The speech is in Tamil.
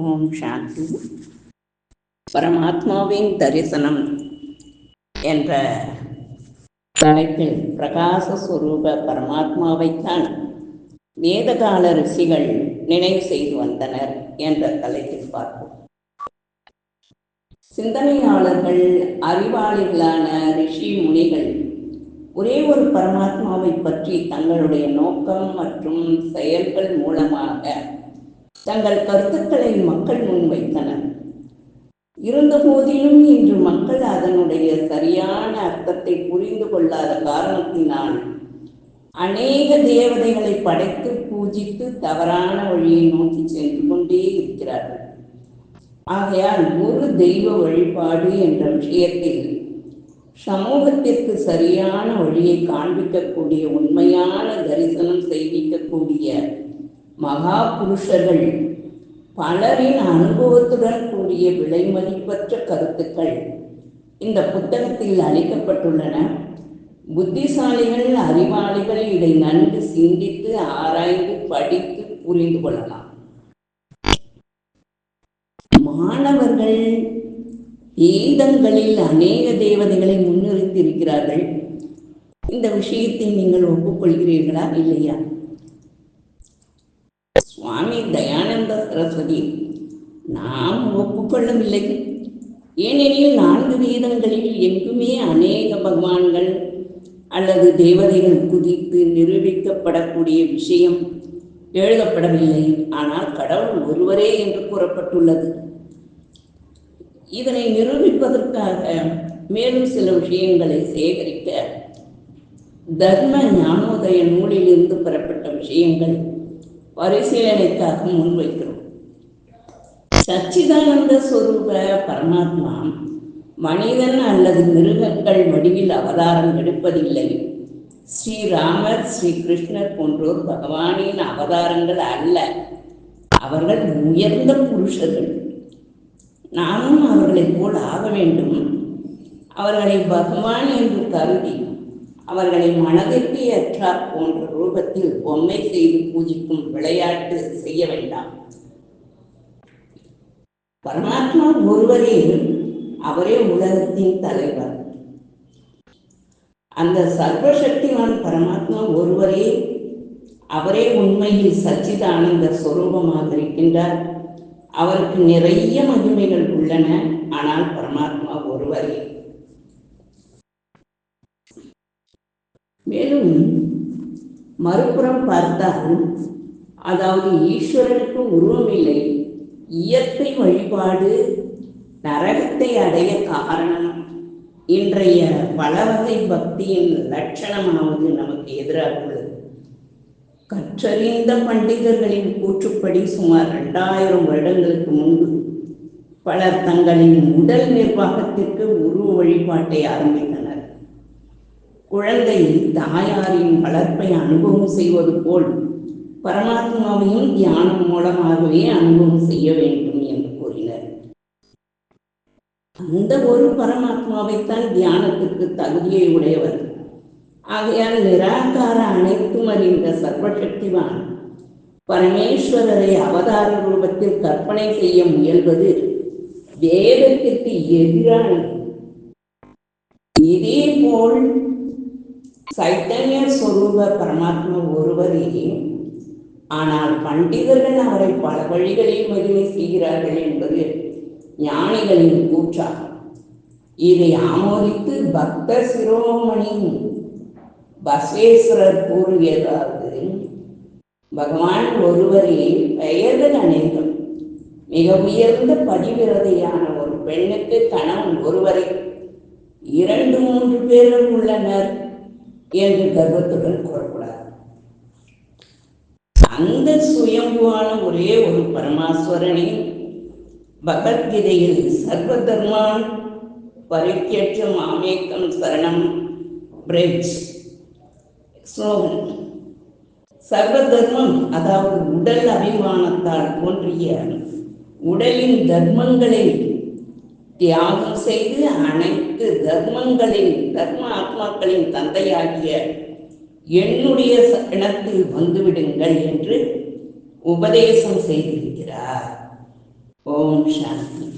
ஓம் சாந்தி. பரமாத்மாவின் தரிசனம் என்ற தலைப்பில் பிரகாச சுரூப பரமாத்மாவைத்தான் வேதகால ரிஷிகள் நினைவு செய்து வந்தனர் என்ற தலைப்பில் பார்ப்போம். சிந்தனையாளர்கள் அறிவாளிகளான ரிஷி முனிகள் ஒரே ஒரு பரமாத்மாவை பற்றி தங்களுடைய நோக்கம் மற்றும் செயல்கள் மூலமாக தங்கள் கருத்துக்களை மக்கள் முன்வைத்தனர் இருந்த போதிலும் இன்று மக்கள் அதனுடைய சரியான அர்த்தத்தை புரிந்து கொள்ளாத காரணத்தினால் அநேக தேவதைகளை படைத்து பூஜித்து தவறான வழியை நோக்கி சென்று கொண்டே இருக்கிறார்கள். ஆகையால் ஒரு தெய்வ வழிபாடு என்ற விஷயத்தில் சமூகத்திற்கு சரியான வழியை காண்பிக்கக்கூடிய உண்மையான தரிசனம் செய்விக்கக்கூடிய மகா புருஷர்கள் பலரின் அனுபவத்துடன் கூடிய விலை மதிப்பற்ற கருத்துக்கள் இந்த புத்தகத்தில் அளிக்கப்பட்டுள்ளன. புத்திசாலிகள் அறிவாளிகள் இதை நன்கு சிந்தித்து ஆராய்ந்து படித்து புரிந்து கொள்ளலாம். மாணவர்கள் வேதங்களில் அநேக தேவதைகளை முன்னிறுத்தியிருக்கிறார்கள். இந்த விஷயத்தை நீங்கள் ஒப்புக்கொள்கிறீர்களா இல்லையா? சுவாமி தயானந்த சரஸ்வதி நாம் ஒப்புக்கொள்ளவில்லை ஏனெனில் நான்கு வேதங்களில் எங்குமே அநேக பகவான்கள் அல்லது தேவதைகள் குதித்து நிரூபிக்கப்படக்கூடிய விஷயம் எழுதப்படவில்லை. ஆனால் கடவுள் ஒருவரே என்று கூறப்பட்டுள்ளது. இதனை நிரூபிப்பதற்காக மேலும் சில விஷயங்களை சேகரிக்க தர்ம ஞானோதய நூலிலிருந்து பெறப்பட்ட விஷயங்கள் பரிசீலனைக்காக முன்வைக்கிறோம். சச்சிதானந்த சொரூப பரமாத்மா மனிதன் அல்லது மிருகங்கள் வடிவில் அவதாரம் எடுப்பதில்லை. ஸ்ரீராமர் ஸ்ரீ கிருஷ்ணர் போன்றோர் பகவானின் அவதாரங்கள் அல்ல. அவர்கள் உயர்ந்த புருஷர்கள். நாமும் அவர்களைப் போல் ஆக வேண்டும். அவர்களை பகவான் என்று கருதி அவர்களை மனதிற்கு ஏற்றார் போன்ற ரூபத்தில் பொம்மை செய்து பூஜிக்கும் விளையாட்டு செய்ய வேண்டாம். பரமாத்மா ஒருவரே அவரே உலகத்தின் தலைவர். அந்த சர்வசக்திவான் பரமாத்மா ஒருவரே அவரே உண்மையில் சச்சிதானந்த சொரூபமாக இருக்கின்றார். அவருக்கு நிறைய மகிமைகள் உள்ளன. ஆனால் பரமாத்மா ஒருவரே. மேலும் மறுபுறம் பார்த்தால் அதாவது ஈஸ்வரனுக்கு உருவம் இல்லை. இயற்கை வழிபாடு நரகத்தை அடைய காரணம். இன்றைய பலவகை பக்தியின் லட்சணமாவது நமக்கு எதிராக உள்ளது. கற்றறிந்த பண்டிதர்களின் கூற்றுப்படி சுமார் இரண்டாயிரம் வருடங்களுக்கு முன்பு பலர் தங்களின் உடல் நிர்வாகத்திற்கு உருவ வழிபாட்டை ஆரம்பித்தனர். குழந்தை தாயாரின் வளர்ப்பை அனுபவம் செய்வது போல் பரமாத்மாவையும் தியானம் மூலமாகவே அனுபவம் செய்ய வேண்டும் என்று கூறினர். அந்த ஒரு பரமாத்மாவைத்தான் தியானத்திற்கு தகுதியை உடையவர். ஆகையால் நிராகார அனைத்தும் அறிந்த சர்வசக்திவான் பரமேஸ்வரரை அவதார ரூபத்தில் கற்பனை செய்ய முயல்வது வேதத்திற்கு எதிரானது. இதே போல் சைத்தன்ய சொரூப பரமாத்மா ஒருவரே ஆனால் பண்டிதர்கள் அவரை பல வழிகளில் மகிமை செய்கிறார்கள் என்பது ஞானிகளின் கூற்றாகும். இதை ஆமோதித்து பக்த சிரோமணி பஸ்வேஸ்வரர் கூறுவதாவது பகவான் ஒருவரே பெயர்கள் அநேகம் மிக உயர்ந்த பதிவிரதையான ஒரு பெண்ணுக்கு கணவன் ஒருவரை. இரண்டு மூன்று பேர்கள் உள்ளனர். என்று கர்வத்துடன் கூறக்கூடாது. அந்த சுயம்புவான ஒரே ஒரு பரமாஸ்வரனே பகவத்கீதையில் சர்வ தர்மான் பரிக்கேற்ற மாமேக்கம் சரணம் பிரெஞ்ச் ஸ்லோகன் சர்வ தர்மம் அதாவது உடல் அபிமானத்தால் தோன்றிய உடலின் தர்மங்களை தியாகம் செய்து அனைத்து தர்மங்களின் தர்ம ஆத்மாக்களின் தந்தையாகிய என்னுடைய இனத்தில் வந்துவிடுங்கள் என்று உபதேசம் செய்திருக்கிறார். ஓம் சாந்தி.